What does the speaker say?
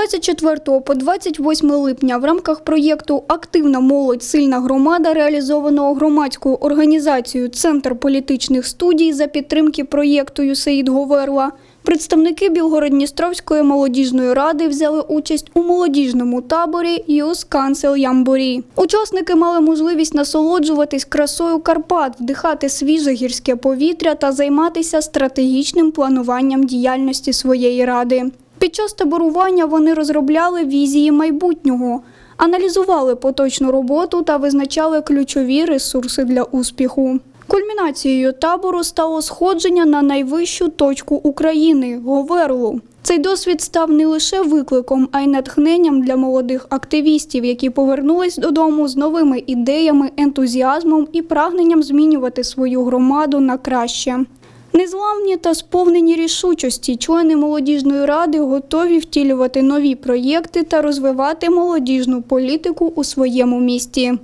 24 по 28 липня в рамках проєкту Активна молодь, сильна громада, реалізованого громадською організацією Центр політичних студій за підтримки проєкту «Юсеїд Говерла. Представники Білгород-Дністровської молодіжної ради взяли участь у молодіжному таборі «Юс Канцел Ямборі». Учасники мали можливість насолоджуватись красою Карпат, вдихати свіже гірське повітря та займатися стратегічним плануванням діяльності своєї ради. Під час таборування вони розробляли візії майбутнього, аналізували поточну роботу та визначали ключові ресурси для успіху. Кульмінацією табору стало сходження на найвищу точку України Говерлу. Цей досвід став не лише викликом, а й натхненням для молодих активістів, які повернулись додому з новими ідеями, ентузіазмом і прагненням змінювати свою громаду на краще. Незламні та сповнені рішучості члени молодіжної ради готові втілювати нові проєкти та розвивати молодіжну політику у своєму місті.